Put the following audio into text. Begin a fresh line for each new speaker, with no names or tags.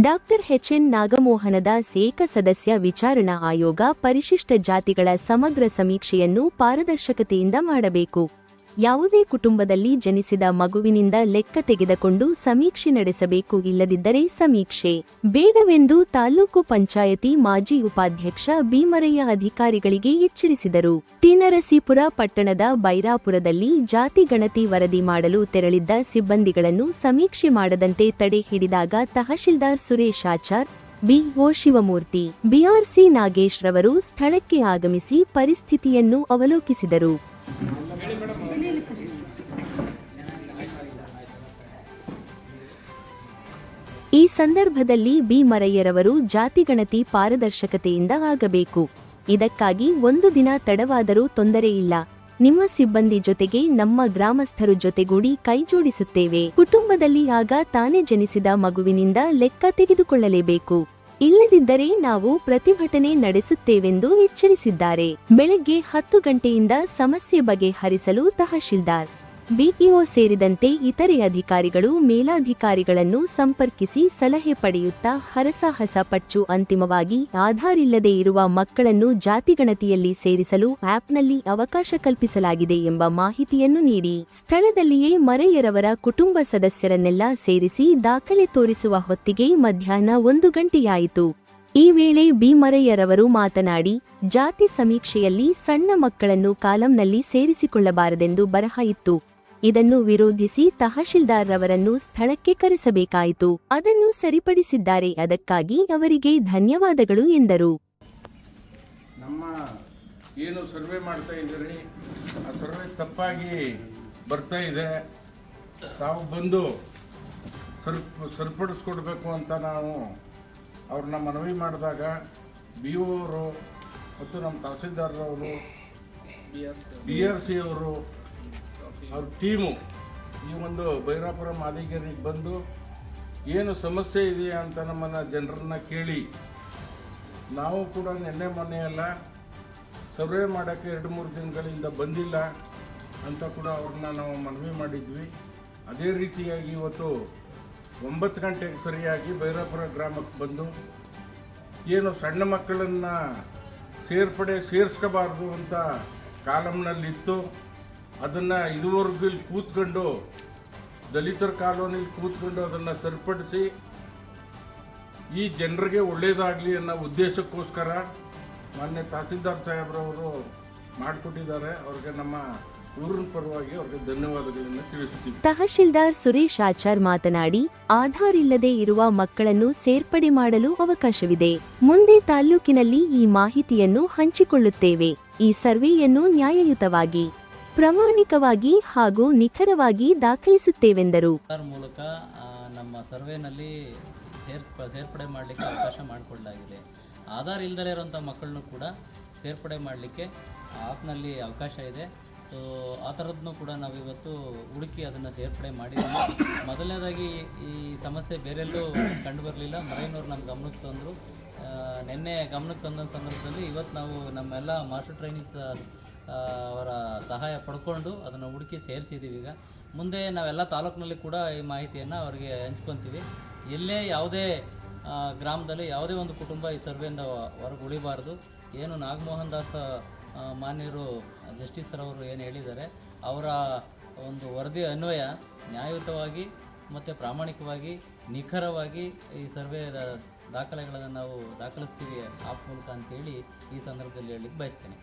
Doctor H N ನಾಗಮೋಹನದ ಸೇಕ ಸದಸ್ಯ ವಿಚಾರಣಾ ಆಯೋಗ ಪರಿಶಿಷ್ಟ ಜಾತಿಗಳ ಸಮಗ್ರ ಸಮೀಕ್ಷೆಯನ್ನು ಪಾರದರ್ಶಕತೆಯಿಂದ ಮಾಡಬೇಕು. ಯಾವುದೇ ಕುಟುಂಬದಲ್ಲಿ ಜನಿಸಿದ ಮಗುವಿನಿಂದ ಲೆಕ್ಕ ತೆಗೆದುಕೊಂಡು ಸಮೀಕ್ಷೆ ನಡೆಸಬೇಕು ಇಲ್ಲದಿದ್ದರೆ ಸಮೀಕ್ಷೆ. ಬೇಡವೆಂದು ತಾಲೂಕು ಪಂಚಾಯತಿ ಮಾಜಿ ಉಪಾಧ್ಯಕ್ಷ ಭೀಮರಯ್ಯ ಅಧಿಕಾರಿಗಳಿಗೆ ಎಚ್ಚರಿಸಿದರು. ತಿನರಸೀಪುರ ಪಟ್ಟಣದ ಬೈರಾಪುರದಲ್ಲಿ ಜಾತಿ ಗಣತಿ ವರದಿ ಮಾಡಲು ತೆರಳಿದ್ದ ಸಿಬ್ಬಂದಿಗಳನ್ನು ಸಮೀಕ್ಷೆ ಮಾಡದಂತೆ ತಡೆ ಹಿಡಿದಾಗ ತಹಶೀಲ್ದಾರ್ ಸುರೇಶ್ ಆಚಾರ್ ಬಿಒ ಶಿವಮೂರ್ತಿ ಬಿಆರ್ಸಿ ನಾಗೇಶ್ ರವರು ಸ್ಥಳಕ್ಕೆ ಆಗಮಿಸಿ ಪರಿಸ್ಥಿತಿಯನ್ನು ಅವಲೋಕಿಸಿದರು. ಈ ಸಂದರ್ಭದಲ್ಲಿ ಬಿ ಮರಯ್ಯರವರು ಜಾತಿಗಣತಿ ಪಾರದರ್ಶಕತೆಯಿಂದ ಆಗಬೇಕು. ಇದಕ್ಕಾಗಿ ಒಂದು ದಿನ ತಡವಾದರೂ ತೊಂದರೆ ಇಲ್ಲ. ನಿಮ್ಮ ಸಿಬ್ಬಂದಿ ಜೊತೆಗೆ ನಮ್ಮ ಗ್ರಾಮಸ್ಥರು ಜೊತೆಗೂಡಿ ಕೈಜೋಡಿಸುತ್ತೇವೆ ಕುಟುಂಬದಲ್ಲಿ ಆಗ ತಾನೇ ಜನಿಸಿದ ಮಗುವಿನಿಂದ ಲೆಕ್ಕ ತೆಗೆದುಕೊಳ್ಳಲೇಬೇಕು. ಇಲ್ಲದಿದ್ದರೆ ನಾವು ಪ್ರತಿಭಟನೆ ನಡೆಸುತ್ತೇವೆಂದು ಎಚ್ಚರಿಸಿದ್ದಾರೆ. ಬೆಳಗ್ಗೆ ಹತ್ತು ಗಂಟೆಯಿಂದ ಸಮಸ್ಯೆ ಬಗೆಹರಿಸಲು ತಹಶೀಲ್ದಾರ್ ಬಿಇಒ ಸೇರಿದಂತೆ ಇತರೆ ಅಧಿಕಾರಿಗಳು ಮೇಲಾಧಿಕಾರಿಗಳನ್ನು ಸಂಪರ್ಕಿಸಿ ಸಲಹೆ ಪಡೆಯುತ್ತಾ ಹರಸಾಹಸ ಪಚ್ಚು ಅಂತಿಮವಾಗಿ ಆಧಾರ್ ಇಲ್ಲದೆ ಇರುವ ಮಕ್ಕಳನ್ನು ಜಾತಿಗಣತಿಯಲ್ಲಿ ಸೇರಿಸಲು ಆಪ್ನಲ್ಲಿ ಅವಕಾಶ ಕಲ್ಪಿಸಲಾಗಿದೆ ಎಂಬ ಮಾಹಿತಿಯನ್ನು ನೀಡಿ. ಸ್ಥಳದಲ್ಲಿಯೇ ಮರೆಯರವರ ಕುಟುಂಬ ಸದಸ್ಯರನ್ನೆಲ್ಲ ಸೇರಿಸಿ ದಾಖಲೆ ತೋರಿಸುವ ಹೊತ್ತಿಗೆ ಮಧ್ಯಾಹ್ನ ಒಂದು ಗಂಟೆಯಾಯಿತು. ಈ ವೇಳೆ ಭೀಮರಯ್ಯರವರು ಮಾತನಾಡಿ, ಜಾತಿ ಸಮೀಕ್ಷೆಯಲ್ಲಿ ಸಣ್ಣ ಮಕ್ಕಳನ್ನು ಕಾಲಂನಲ್ಲಿ ಸೇರಿಸಿಕೊಳ್ಳಬಾರದೆಂದು ಬರಹ ಇತ್ತು. ಇದನ್ನು ವಿರೋಧಿಸಿ ತಹಶೀಲ್ದಾರ್ ರವರನ್ನು ಸ್ಥಳಕ್ಕೆ ಕರೆಸಬೇಕಾಯಿತು. ಅದನ್ನು ಸರಿಪಡಿಸಿದ್ದಾರೆ. ಅದಕ್ಕಾಗಿ ಅವರಿಗೆ ಧನ್ಯವಾದಗಳು ಎಂದರು.
ನಮ್ಮ ಏನು ಸರ್ವೆ ಮಾಡ್ತಾ ಆ ಸರ್ವೆ ತಪ್ಪಾಗಿ ಬರ್ತಾ ತಾವು ಬಂದು ಸರಿಪಡಿಸ್ಕೊಡ್ಬೇಕು ಅಂತ ನಾವು ಅವ್ರನ್ನ ಮನವಿ ಮಾಡಿದಾಗ ಬಿ ಒ ಅವರು ಮತ್ತು ನಮ್ಮ ತಹಸೀಲ್ದಾರರವರು ಬಿ ಆರ್ ಸಿ ಅವರು, ಅವ್ರ ಟೀಮು ಈ ಒಂದು ಭೈರಾಪುರ ಮಾದಿಗೇರಿಗೆ ಬಂದು ಏನು ಸಮಸ್ಯೆ ಇದೆಯಾ ಅಂತ ನಮ್ಮನ್ನು ಜನರನ್ನ ಕೇಳಿ ನಾವು ಕೂಡ ನಿನ್ನೆ ಮೊನ್ನೆಯೆಲ್ಲ ಸರ್ವೆ ಮಾಡೋಕ್ಕೆ ಎರಡು ಮೂರು ದಿನಗಳಿಂದ ಬಂದಿಲ್ಲ ಅಂತ ಕೂಡ ಅವ್ರನ್ನ ನಾವು ಮನವಿ ಮಾಡಿದ್ವಿ. ಅದೇ ರೀತಿಯಾಗಿ ಇವತ್ತು ಒಂಬತ್ತು ಗಂಟೆಗೆ ಸರಿಯಾಗಿ ಭೈರಾಪುರ ಗ್ರಾಮಕ್ಕೆ ಬಂದು ಏನು ಸಣ್ಣ ಮಕ್ಕಳನ್ನು ಸೇರ್ಪಡೆ, ಸೇರಿಸ್ಕೋಬಾರ್ದು ಅಂತ ಕಾಲಮ್ನಲ್ಲಿತ್ತು. ಅದನ್ನು ಇದುವರೆಗೂ ಇಲ್ಲಿ ಕೂತ್ಕೊಂಡು, ದಲಿತರ ಕಾಲೋನಿಲಿ ಕೂತ್ಕೊಂಡು ಅದನ್ನು ಸರಿಪಡಿಸಿ, ಈ ಜನರಿಗೆ ಒಳ್ಳೆಯದಾಗಲಿ ಅನ್ನೋ ಉದ್ದೇಶಕ್ಕೋಸ್ಕರ ಮಾನ್ಯ ತಹಸೀಲ್ದಾರ್ ಸಾಹೇಬ್ರವರು ಮಾಡಿಕೊಟ್ಟಿದ್ದಾರೆ. ಅವ್ರಿಗೆ ನಮ್ಮ
ತಹಶೀಲ್ದಾರ್ ಸುರೇಶ್ ಆಚಾರ್ ಮಾತನಾಡಿ ಆಧಾರ್ ಇಲ್ಲದೆ ಇರುವ ಮಕ್ಕಳನ್ನು ಸೇರ್ಪಡೆ ಮಾಡಲು ಅವಕಾಶವಿದೆ. ಮುಂದೆ ತಾಲ್ಲೂಕಿನಲ್ಲಿ ಈ ಮಾಹಿತಿಯನ್ನು ಹಂಚಿಕೊಳ್ಳುತ್ತೇವೆ. ಈ ಸರ್ವೆಯನ್ನು ನ್ಯಾಯಯುತವಾಗಿ ಪ್ರಾಮಾಣಿಕವಾಗಿ ಹಾಗೂ ನಿಖರವಾಗಿ ದಾಖಲಿಸುತ್ತೇವೆಂದರು.
ಮೂಲಕ ನಮ್ಮ ಸರ್ವೆನಲ್ಲಿ ಸೇರ್ಪಡೆ ಮಾಡಲಿಕ್ಕೆ ಅವಕಾಶ ಮಾಡಿಕೊಡಲಾಗಿದೆ. ಆಧಾರ್ ಇಲ್ಲದೇ ಇರುವಂತಹ ಮಕ್ಕಳನ್ನು ಕೂಡ ಸೇರ್ಪಡೆ ಮಾಡಲಿಕ್ಕೆ ಆಪ್ನಲ್ಲಿ ಅವಕಾಶ ಇದೆ. ಸೊ, ಆ ಥರದ್ದನ್ನು ಕೂಡ ನಾವಿವತ್ತು ಹುಡುಕಿ ಅದನ್ನು ಸೇರ್ಪಡೆ ಮಾಡಿದ್ದೀವಿ ಮೊದಲನೇದಾಗಿ ಈ ಸಮಸ್ಯೆ ಬೇರೆಲ್ಲೂ ಕಂಡು ಬರಲಿಲ್ಲ. ಮರೈನವ್ರು ನಮ್ಮ ಗಮನಕ್ಕೆ ತಂದರು. ನಿನ್ನೆ ಗಮನಕ್ಕೆ ತಂದ ಸಂದರ್ಭದಲ್ಲಿ ಇವತ್ತು ನಾವು ನಮ್ಮೆಲ್ಲ ಮಾಸ್ಟರ್ ಟ್ರೈನಿಂಗ್ಸ್ ಅವರ ಸಹಾಯ ಪಡ್ಕೊಂಡು ಅದನ್ನು ಹುಡುಕಿ ಸೇರಿಸಿದ್ದೀವಿ ಈಗ. ಮುಂದೆ ನಾವೆಲ್ಲ ತಾಲೂಕಿನಲ್ಲಿ ಕೂಡ ಈ ಮಾಹಿತಿಯನ್ನು ಅವರಿಗೆ ಹಂಚ್ಕೊತೀವಿ. ಎಲ್ಲೇ ಯಾವುದೇ ಗ್ರಾಮದಲ್ಲಿ ಯಾವುದೇ ಒಂದು ಕುಟುಂಬ ಈ ಸರ್ವೆಯಿಂದ ಹೊರಗೆ ಉಳಿಬಾರ್ದು ಏನು ನಾಗಮೋಹನ್ ದಾಸ್ ಮಾನ್ಯರು ಜಸ್ಟಿಸರವರು ಏನು ಹೇಳಿದ್ದಾರೆ, ಅವರ ಒಂದು ವರದಿ ಅನ್ವಯ ನ್ಯಾಯಯುತವಾಗಿ ಮತ್ತು ಪ್ರಾಮಾಣಿಕವಾಗಿ ನಿಖರವಾಗಿ ಈ ಸರ್ವೆ ದಾಖಲೆಗಳನ್ನು ನಾವು ದಾಖಲಿಸ್ತೀವಿ ಆಪ್ ಮೂಲಕ ಅಂತೇಳಿ ಈ ಸಂದರ್ಭದಲ್ಲಿ ಹೇಳಲಿಕ್ಕೆ ಬಯಸ್ತೇನೆ.